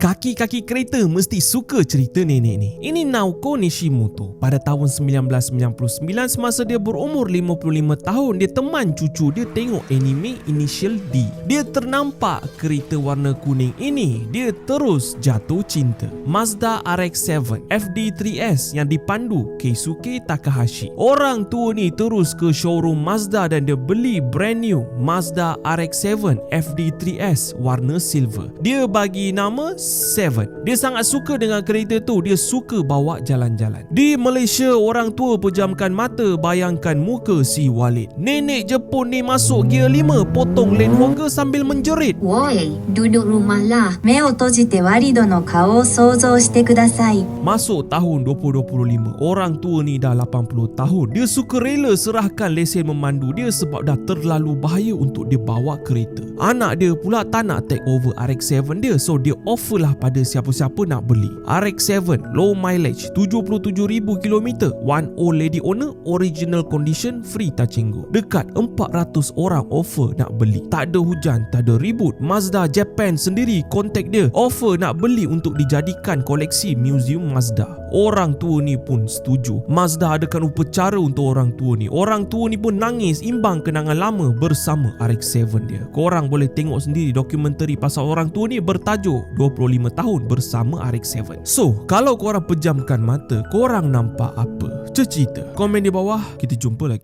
Kaki-kaki kereta mesti suka cerita nenek ni. Ini Naoko Nishimoto. Pada tahun 1999 semasa dia berumur 55 tahun, dia teman cucu dia tengok anime Initial D. Dia ternampak kereta warna kuning ini. Dia terus jatuh cinta. Mazda RX-7 FD3S yang dipandu Keisuke Takahashi. Orang tua ni terus ke showroom Mazda dan dia beli brand new Mazda RX-7 FD3S warna silver. Dia bagi nama 7. Dia sangat suka dengan kereta tu, dia suka bawa jalan-jalan. Di Malaysia, orang tua pejamkan mata bayangkan muka si Walid. Nenek Jepun ni masuk gear 5, potong lane walker sambil menjerit. Woi, duduk rumah lah. Meo tojite warido no kao sozo shite kudasai. Masuk tahun 2025, orang tua ni dah 80 tahun. Dia suka rela serahkan lesen memandu dia sebab dah terlalu bahaya untuk dia bawa kereta. Anak dia pula tak nak take over RX-7 dia, so dia offer lah pada siapa-siapa nak beli. RX-7 low mileage 77,000 km, old lady owner, original condition, free touching go. Dekat 400 orang offer nak beli. Tak ada hujan, tak ada ribut. Mazda Japan sendiri kontak dia offer nak beli untuk dijadikan koleksi museum Mazda. Orang tua ni pun setuju. Mazda adakan upacara untuk orang tua ni. Orang tua ni pun nangis imbang kenangan lama bersama RX-7 dia. Korang boleh tengok sendiri dokumentari pasal orang tua ni bertajuk 25 tahun bersama RX-7. So, kalau korang pejamkan mata, korang nampak apa? Cerita. Komen di bawah, kita jumpa lagi.